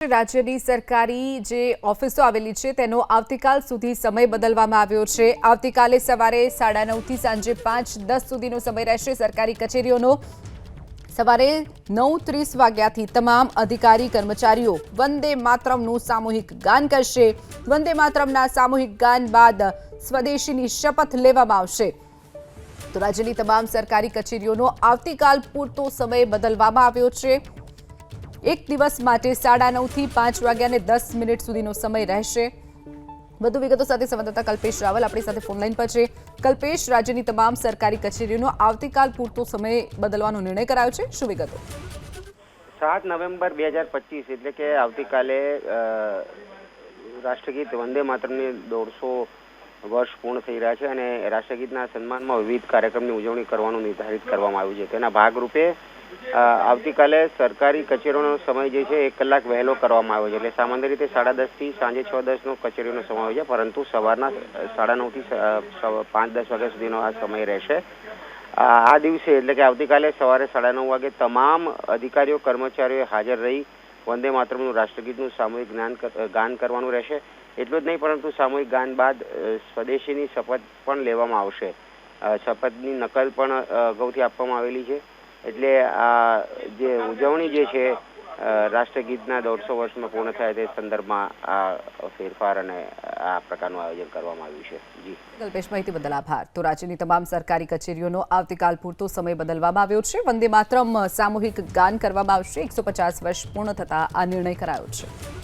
રાજ્યની સરકારી જે ઓફિસો આવેલી છે, તેનો આવતીકાલ સુધી સમય બદલવામાં આવ્યો છે. આવતીકાલે સવારે સાડા નવથી સાંજે પાંચ, દસ સુધીનો સમય રહેશે. સરકારી કચેરીઓનો સવારે નવ ત્રીસ વાગ્યાથી તમામ અધિકારી કર્મચારીઓ વંદે માતરમનું સામૂહિક ગાન કરશે. વંદે માતરમના સામૂહિક ગાન બાદ સ્વદેશીની શપથ લેવામાં આવશે. તો રાજ્યની તમામ સરકારી કચેરીઓનો આવતીકાલ પૂરતો સમય બદલવામાં આવ્યો છે. એક દિવસ માટે સાડા નવથી પાંચ વાગ્યા અને દસ મિનિટ સુધીનો સમય રહેશે. વધુ વિગતો સાથે સંવાદદાતા કલ્પેશ રાવલ આપણી સાથે ફોનલાઈન પર છે. કલ્પેશ, રાજ્યની તમામ સરકારી કચેરીઓનો આવતીકાલ પૂરતો સમય બદલવાનો નિર્ણય કરાયો છે. શું વિગતો? સાત નવેમ્બર બે હજાર પચીસ એટલે કે આવતીકાલે રાષ્ટ્રગીત વંદે માતરમની દોઢસો વર્ષ પૂર્ણ થઈ રહ્યા છે અને રાષ્ટ્રગીતના સન્માનમાં વિવિધ કાર્યક્રમની ઉજવણી કરવાનું નિર્ધારિત કરવામાં આવ્યું છે. તેના ભાગરૂપે આવતીકાલે સરકારી કચેરીઓનો સમય જે છે, એક કલાક વહેલો કરવામાં આવ્યો છે. એટલે સામાન્ય રીતે સાડા દસથી સાંજે છ દસનો કચેરીનો સમય હોય છે, પરંતુ સવારના સાડા નવથી પાંચ દસ વાગ્યા સુધીનો આ સમય રહેશે. આ દિવસે, એટલે કે આવતીકાલે સવારે સાડા નવ વાગે તમામ અધિકારીઓ, કર્મચારીઓ હાજર રહી વંદે માતરમનું રાષ્ટ્રગીતનું સામૂહિક જ્ઞાન ગાન કરવાનું રહેશે. એટલું જ નહીં, પરંતુ સામૂહિક ગાન બાદ સ્વદેશીની શપથ પણ લેવામાં આવશે. શપથની નકલ પણ અગાઉથી આપવામાં આવેલી છે. એટલે આ જે ઉજવણી જે છે રાષ્ટ્રગીતના દોઢસો વર્ષમાં પૂર્ણ થાય તે સંદર્ભમાં આ ફેરફાર અને આ પ્રકારનું આયોજન કરવામાં આવ્યું છે. જી. માહિતી બદલ આભાર. તો રાજ્યની તમામ સરકારી કચેરીઓનો આવતીકાલ પૂરતો સમય બદલવામાં આવ્યો છે. વંદે માતરમ સામૂહિક ગાન કરવામાં આવશે. એકસો પચાસ વર્ષ પૂર્ણ થતા આ નિર્ણય કરાયો છે.